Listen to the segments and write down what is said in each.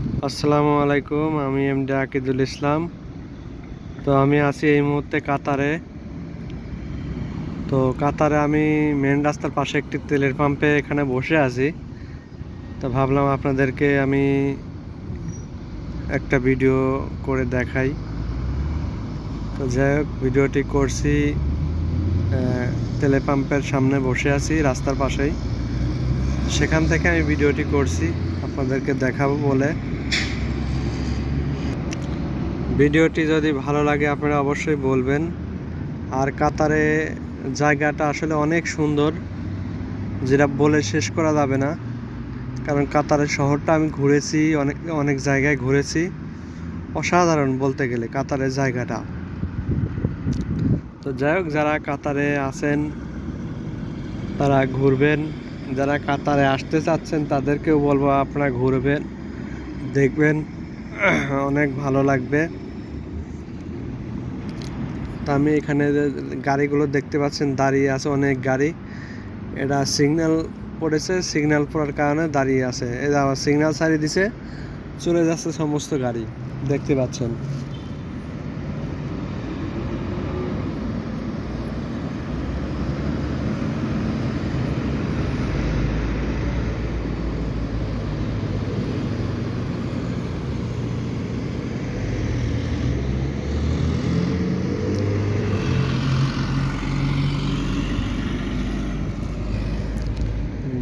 আসসালামু আলাইকুম, আমি এম ডি আকিদুল ইসলাম। তো আমি আছি এই মুহূর্তে কাতারে। তো কাতারে আমি মেন রাস্তার পাশে একটি তেলের পাম্পে এখানে বসে আছি। তো ভাবলাম আপনাদেরকে আমি একটা ভিডিও করে দেখাই। তো যাই হোক ভিডিওটি করছি তেলের পাম্পের সামনে বসে আছি রাস্তার পাশেই। সেখান থেকে আমি ভিডিওটি করছি। আপনাদেরকে দেখাবো বলে। ভিডিওটি যদি ভালো লাগে আপনারা অবশ্যই বলবেন। আর কাতারে জায়গাটা আসলে অনেক সুন্দর, যেটা বলে শেষ করা যাবে না। কারণ কাতারের শহরটা আমি ঘুরেছি, অনেক অনেক জায়গায় ঘুরেছি। অসাধারণ বলতে গেলে কাতারের জায়গাটা। তো যাই হোক, যারা কাতারে আছেন, তারা ঘুরবেন। যারা কাতারে আসতে চাচ্ছেন, তাদেরকেও বলব আপনারা ঘুরবেন, দেখবেন, অনেক ভালো লাগবে। তা আমি এখানে গাড়িগুলো দেখতে পাচ্ছেন, দাঁড়িয়ে আছে অনেক গাড়ি। এটা সিগন্যাল পড়েছে, সিগন্যাল পড়ার কারণে দাঁড়িয়ে আছে। আবার সিগন্যাল ছাড়িয়ে দিছে, চলে যাচ্ছে সমস্ত গাড়ি, দেখতে পাচ্ছেন।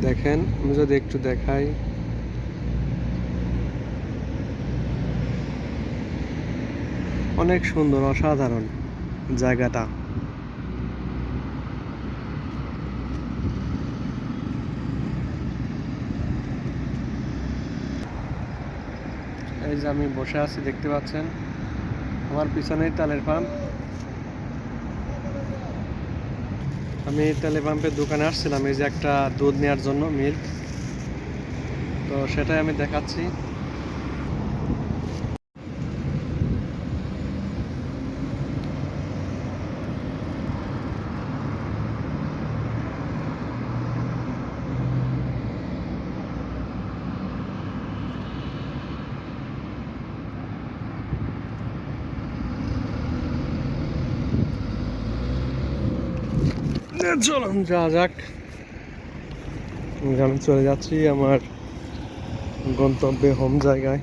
দেখেন, আমি যদি একটু দেখাই। অনেক সুন্দর, অসাধারণ জায়গাটা। এই যে আমি বসে আছি, দেখতে পাচ্ছেন? আমার পিছনেই তালের পাম্প আমি তেলে পাম্পের দোকানে আসছিলাম, এই যে একটা দুধ নেওয়ার জন্য মিল্ক তো সেটাই আমি দেখাচ্ছি। চলুন। যা যাক। আমি চলে যাচ্ছি আমার গন্তব্যে হোম জায়গায়।